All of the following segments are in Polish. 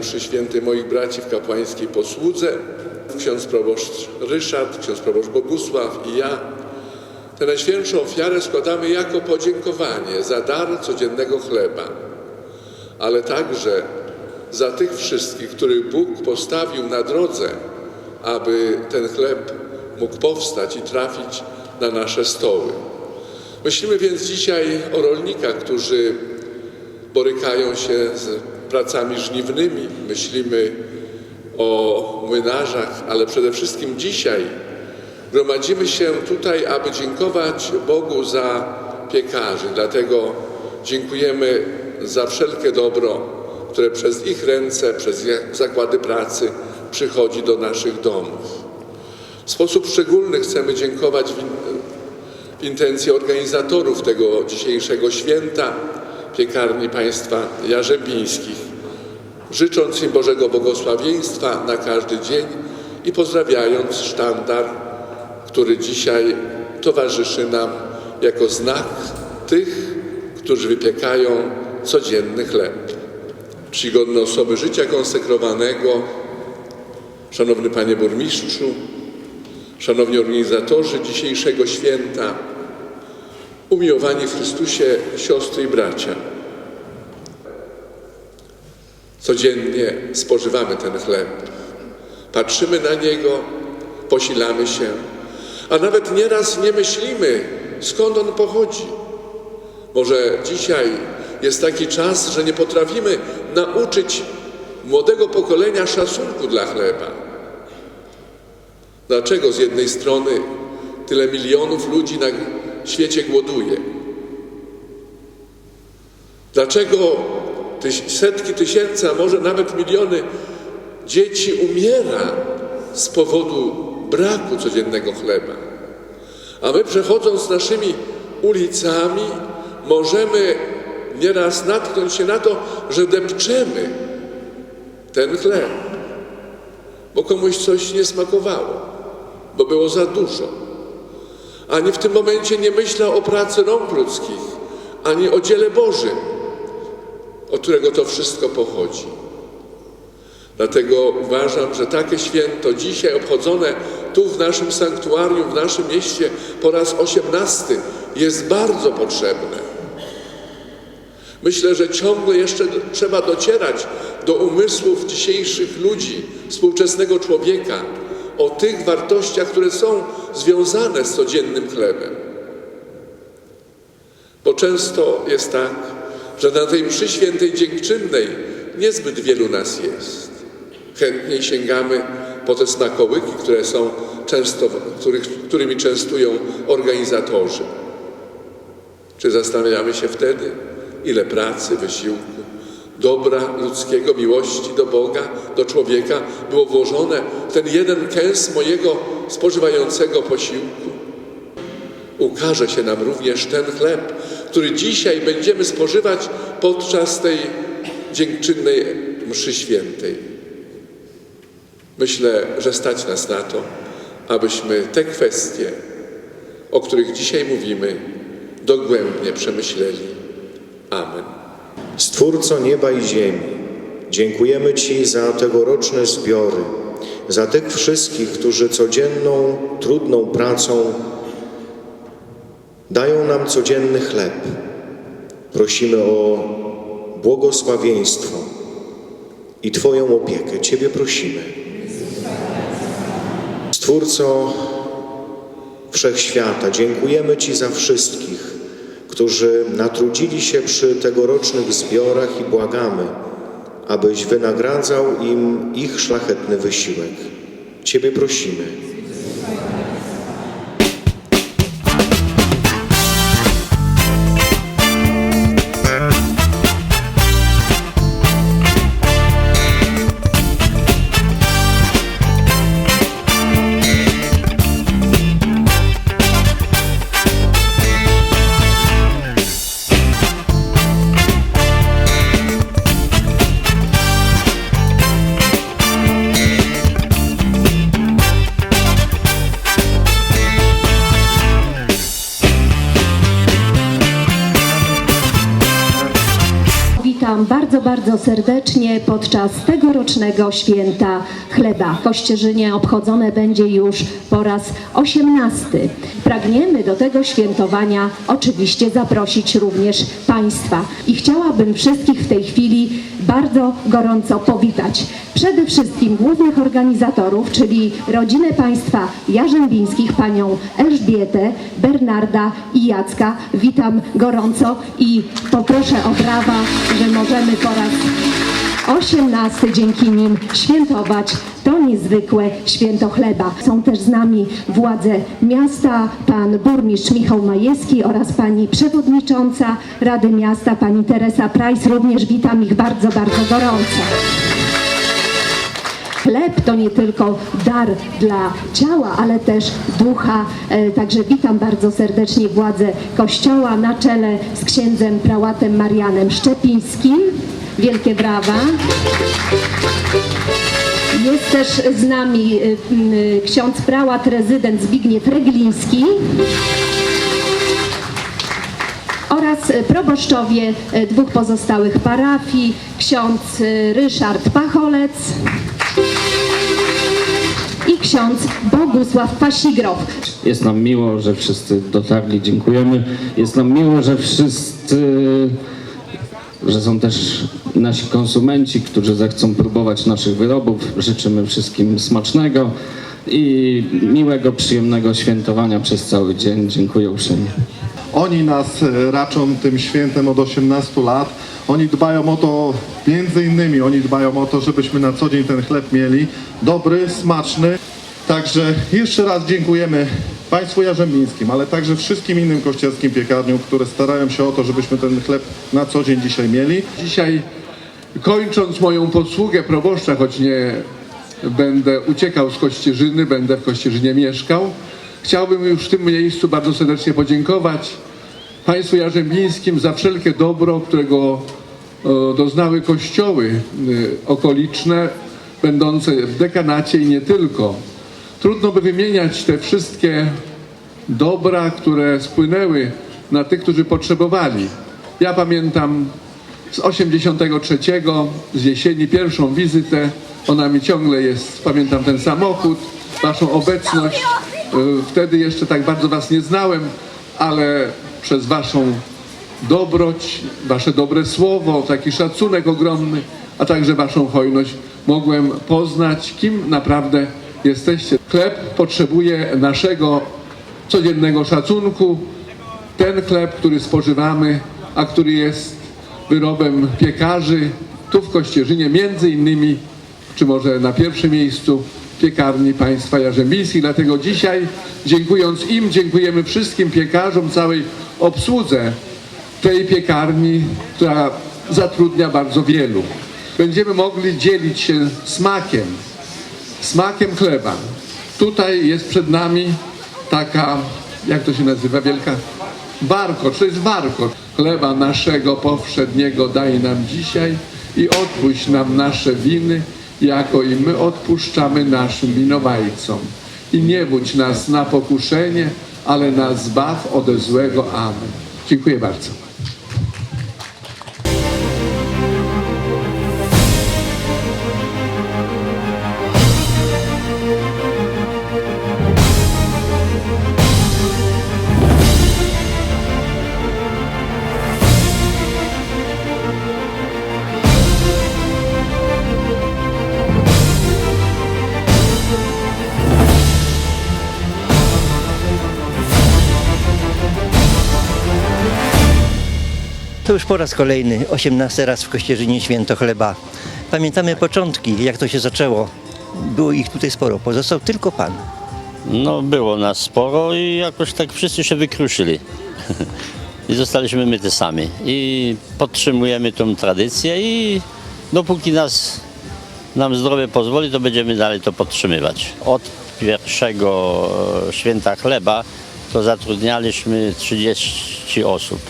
mszy świętej moich braci w kapłańskiej posłudze, ksiądz proboszcz Ryszard, ksiądz proboszcz Bogusław i ja. Tę najświętszą ofiarę składamy jako podziękowanie za dar codziennego chleba, ale także za tych wszystkich, których Bóg postawił na drodze, aby ten chleb mógł powstać i trafić na nasze stoły. Myślimy więc dzisiaj o rolnikach, którzy borykają się z pracami żniwnymi. Myślimy o młynarzach, ale przede wszystkim dzisiaj gromadzimy się tutaj, aby dziękować Bogu za piekarzy. Dlatego dziękujemy za wszelkie dobro, które przez ich ręce, przez zakłady pracy przychodzi do naszych domów. W sposób szczególny chcemy dziękować w intencji organizatorów tego dzisiejszego święta, piekarni państwa jarzebińskich, życząc im Bożego błogosławieństwa na każdy dzień i pozdrawiając sztandar, który dzisiaj towarzyszy nam jako znak tych, którzy wypiekają codzienny chleb. Czcigodne osoby życia konsekrowanego, Szanowny Panie Burmistrzu, Szanowni organizatorzy dzisiejszego święta, umiłowani w Chrystusie siostry i bracia. Codziennie spożywamy ten chleb, patrzymy na niego, posilamy się, a nawet nieraz nie myślimy, skąd on pochodzi. Może dzisiaj jest taki czas, że nie potrafimy nauczyć młodego pokolenia szacunku dla chleba. Dlaczego z jednej strony tyle milionów ludzi na świecie głoduje? Dlaczego tyś, setki tysięcy, a może nawet miliony dzieci umiera z powodu braku codziennego chleba? A my przechodząc naszymi ulicami możemy nieraz natknąć się na to, że depczemy ten chleb, bo komuś coś nie smakowało, bo było za dużo. Ani w tym momencie nie myślał o pracy rąk ludzkich, ani o dziele Bożym, od którego to wszystko pochodzi. Dlatego uważam, że takie święto dzisiaj obchodzone tu w naszym sanktuarium, w naszym mieście po raz osiemnasty jest bardzo potrzebne. Myślę, że ciągle jeszcze trzeba docierać do umysłów dzisiejszych ludzi, współczesnego człowieka, o tych wartościach, które są związane z codziennym chlebem. Bo często jest tak, że na tej mszy świętej dziękczynnej niezbyt wielu nas jest. Chętniej sięgamy po te smakołyki, które są często, których, którymi częstują organizatorzy. Czy zastanawiamy się wtedy, ile pracy, wysiłku, dobra ludzkiego, miłości do Boga, do człowieka było włożone w ten jeden kęs mojego spożywającego posiłku. Ukaże się nam również ten chleb, który dzisiaj będziemy spożywać podczas tej dziękczynnej mszy świętej. Myślę, że stać nas na to, abyśmy te kwestie, o których dzisiaj mówimy, dogłębnie przemyśleli. Amen. Stwórco nieba i ziemi, dziękujemy Ci za tegoroczne zbiory, za tych wszystkich, którzy codzienną, trudną pracą dają nam codzienny chleb. Prosimy o błogosławieństwo i Twoją opiekę. Ciebie prosimy. Stwórco Wszechświata, dziękujemy Ci za wszystkich, którzy natrudzili się przy tegorocznych zbiorach i błagamy, abyś wynagradzał im ich szlachetny wysiłek. Ciebie prosimy. Bardzo, bardzo serdecznie podczas tegorocznego święta chleba. Kościerzynie obchodzone będzie już po raz 18. Pragniemy do tego świętowania oczywiście zaprosić również Państwa. I chciałabym wszystkich w tej chwili bardzo gorąco powitać. Przede wszystkim głównych organizatorów, czyli rodzinę państwa Jarzębińskich, panią Elżbietę, Bernarda i Jacka. Witam gorąco i poproszę o brawa, że możemy po raz 18 dzięki nim świętować to niezwykłe święto chleba. Są też z nami władze miasta, pan burmistrz Michał Majewski oraz pani przewodnicząca Rady Miasta, pani Teresa Price. Również witam ich bardzo, bardzo gorąco. Chleb to nie tylko dar dla ciała, ale też ducha. E, Także witam bardzo serdecznie władze Kościoła na czele z księdzem prałatem Marianem Szczepińskim. Wielkie brawa. Jest też z nami y, y, ksiądz prałat rezydent Zbigniew Regliński oraz proboszczowie y, dwóch pozostałych parafii, ksiądz Ryszard Pacholec i ksiądz Bogusław Pasigrow. Jest nam miło, że wszyscy dotarli, dziękujemy. Jest nam miło, że wszyscy, że są też nasi konsumenci, którzy zechcą próbować naszych wyrobów. Życzymy wszystkim smacznego i miłego, przyjemnego świętowania przez cały dzień. Dziękuję uprzejmie. Oni nas e, raczą tym świętem od 18 lat. Oni dbają o to, między innymi oni dbają o to, żebyśmy na co dzień ten chleb mieli. Dobry, smaczny. Także jeszcze raz dziękujemy Państwu Jarzębińskim, ale także wszystkim innym kościelskim piekarniom, które starają się o to, żebyśmy ten chleb na co dzień dzisiaj mieli. Dzisiaj kończąc moją posługę proboszcza, choć nie będę uciekał z Kościerzyny, będę w Kościerzynie mieszkał, chciałbym już w tym miejscu bardzo serdecznie podziękować Państwu Jarzębińskim za wszelkie dobro, którego e, doznały kościoły e, okoliczne, będące w dekanacie i nie tylko. Trudno by wymieniać te wszystkie dobra, które spłynęły na tych, którzy potrzebowali. Ja pamiętam z 83 z jesieni pierwszą wizytę. Ona mi ciągle jest, pamiętam ten samochód, waszą obecność. Y, Wtedy jeszcze tak bardzo was nie znałem, ale przez waszą dobroć, wasze dobre słowo, taki szacunek ogromny, a także waszą hojność mogłem poznać, kim naprawdę jesteście. Chleb potrzebuje naszego codziennego szacunku. Ten chleb, który spożywamy, a który jest wyrobem piekarzy, tu w Kościerzynie, między innymi, czy może na pierwszym miejscu, piekarni państwa jarzębińskich. Dlatego dzisiaj, dziękując im, dziękujemy wszystkim piekarzom, całej obsłudze tej piekarni, która zatrudnia bardzo wielu. Będziemy mogli dzielić się smakiem, smakiem chleba. Tutaj jest przed nami taka, jak to się nazywa, wielka warkocz, to jest warkocz. Chleba naszego powszedniego daj nam dzisiaj i odpuść nam nasze winy, jako i my odpuszczamy naszym winowajcom. I nie budź nas na pokuszenie, ale nas zbaw ode złego. Amen. Dziękuję bardzo. To już po raz kolejny, 18 raz w Kościerzynie Święto Chleba. Pamiętamy początki, jak to się zaczęło. Było ich tutaj sporo, pozostał tylko Pan. No było nas sporo i jakoś tak wszyscy się wykruszyli. I zostaliśmy my te sami. I podtrzymujemy tą tradycję i dopóki nas, nam zdrowie pozwoli, to będziemy dalej to podtrzymywać. Od pierwszego e, święta chleba to zatrudnialiśmy 30 osób,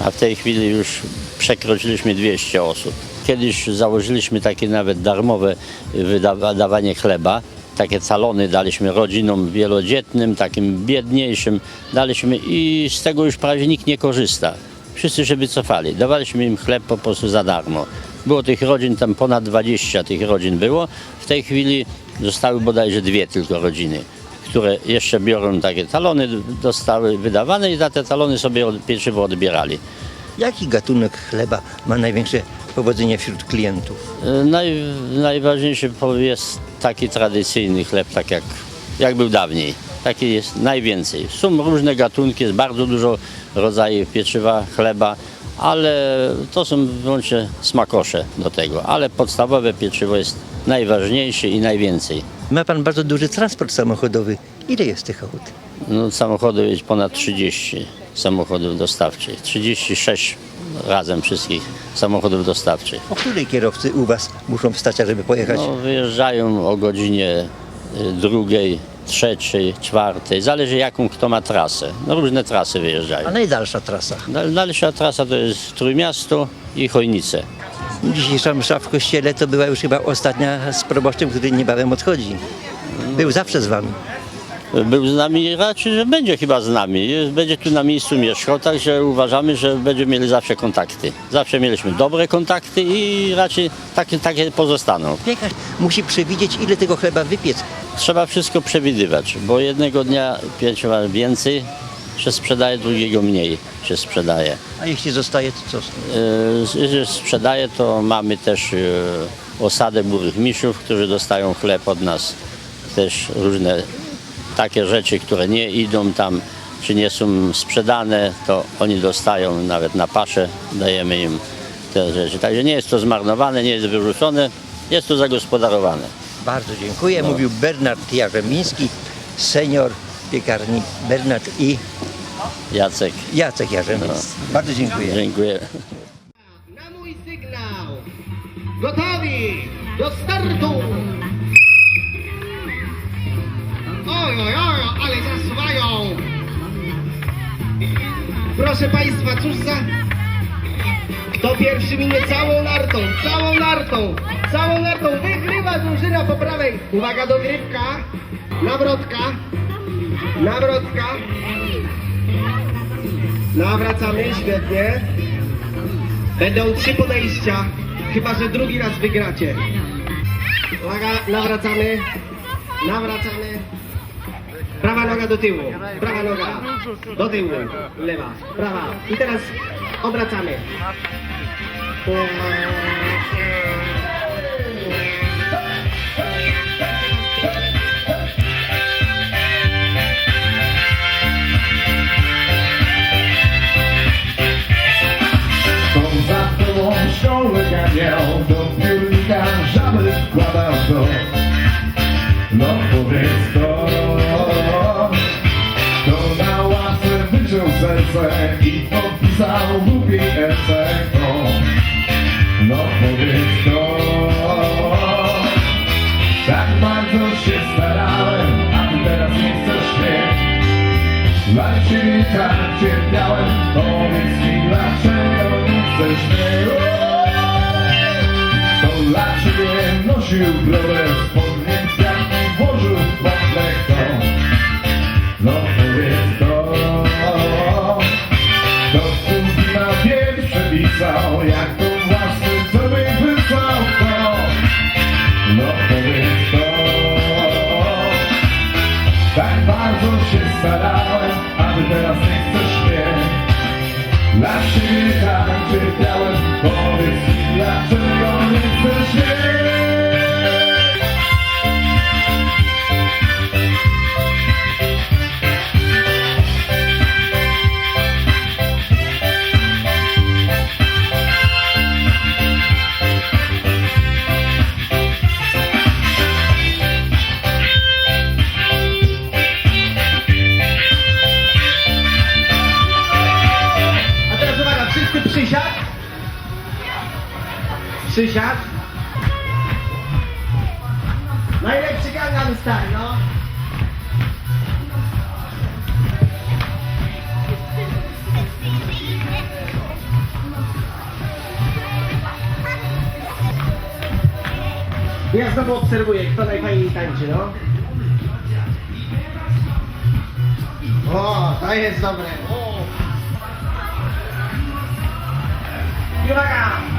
a w tej chwili już przekroczyliśmy 200 osób. Kiedyś założyliśmy takie nawet darmowe wydawanie chleba. Takie calony daliśmy rodzinom wielodzietnym, takim biedniejszym daliśmy i z tego już prawie nikt nie korzysta. wszyscy się wycofali. Dawaliśmy im chleb po prostu za darmo. Było tych rodzin, tam ponad 20 tych rodzin było. W tej chwili zostały bodajże dwie tylko rodziny, które jeszcze biorą takie talony, dostały wydawane i za te talony sobie od- pieczywo odbierali. Jaki gatunek chleba ma największe powodzenie wśród klientów? E, Naj, najważniejszy jest taki tradycyjny chleb, tak jak, jak był dawniej. Taki jest najwięcej. Są różne gatunki, jest bardzo dużo rodzajów pieczywa, chleba, ale to są wyłącznie smakosze do tego. Ale podstawowe pieczywo jest najważniejsze i najwięcej. Ma pan bardzo duży transport samochodowy. Ile jest tych aut? No, samochodów jest ponad 30 samochodów dostawczych. 36 razem wszystkich samochodów dostawczych. O której kierowcy u was muszą wstać, żeby pojechać? No, wyjeżdżają o godzinie y, drugiej, trzeciej, czwartej. Zależy jaką kto ma trasę. No, różne trasy wyjeżdżają. A najdalsza trasa? Dal- Dalsza trasa to jest Trójmiasto i Chojnice. Dzisiejsza msza w kościele to była już chyba ostatnia z proboszczem, który niebawem odchodzi. Był zawsze z wami. Był z nami i raczej, że będzie chyba z nami. Będzie tu na miejscu mieszkał, także uważamy, że będziemy mieli zawsze kontakty. Zawsze mieliśmy dobre kontakty i raczej takie, takie pozostaną. Piekarz musi przewidzieć, ile tego chleba wypiec. Trzeba wszystko przewidywać, bo jednego dnia pieczywa więcej się sprzedaje, drugiego mniej się sprzedaje. A jeśli zostaje, to co? z tym? E, Jeżeli sprzedaje, to mamy też e, osadę burych misiów, którzy dostają chleb od nas. Też różne takie rzeczy, które nie idą tam, czy nie są sprzedane, to oni dostają nawet na paszę, dajemy im te rzeczy. Także nie jest to zmarnowane, nie jest wyrzucone, jest to zagospodarowane. Bardzo dziękuję. Mówił Bernard Jarzemiński, senior piekarni Bernard i Jacek, Jacek Jarzemiński. Bardzo dziękuję. dziękuję. Na mój sygnał! Gotowi! Do startu! Oj, oj, oj, ale zasuwają! Proszę Państwa, cóż za... Kto pierwszy minie całą nartą, całą nartą, całą nartą, wygrywa drużyna po prawej. Uwaga, dogrywka, nawrotka, nawrotka. Nawracamy, świetnie. Będą trzy podejścia, chyba że drugi raz wygracie. Uwaga, nawracamy, nawracamy. Prawa noga do tyłu, prawa noga do tyłu, lewa, prawa. I teraz obracamy. To miał do piórnika żaby wkładał to No powiedz to. To na ławce wyciął serce i podpisał głupi esek to No powiedz to. Tak bardzo się starałem, a ty teraz nie chcesz mnie. Dla ciebie tak cierpiałem, ciebie nosił globę spodnie kwiatki, włożył wątek to No powiedz to To na wiek przepisał, jak to własny sobie wysłał to. No powiedz to tak bardzo się starałem, a ty teraz nie chcesz mnie. Dla siebie tak cierpiałem, powiedz mi dlaczego nie chcesz mnie Przysiad. Najlepszy gangan stary, no. Ja znowu obserwuję, kto najfajniej tańczy, no. O, to jest dobre. I uwaga!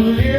Hallelujah.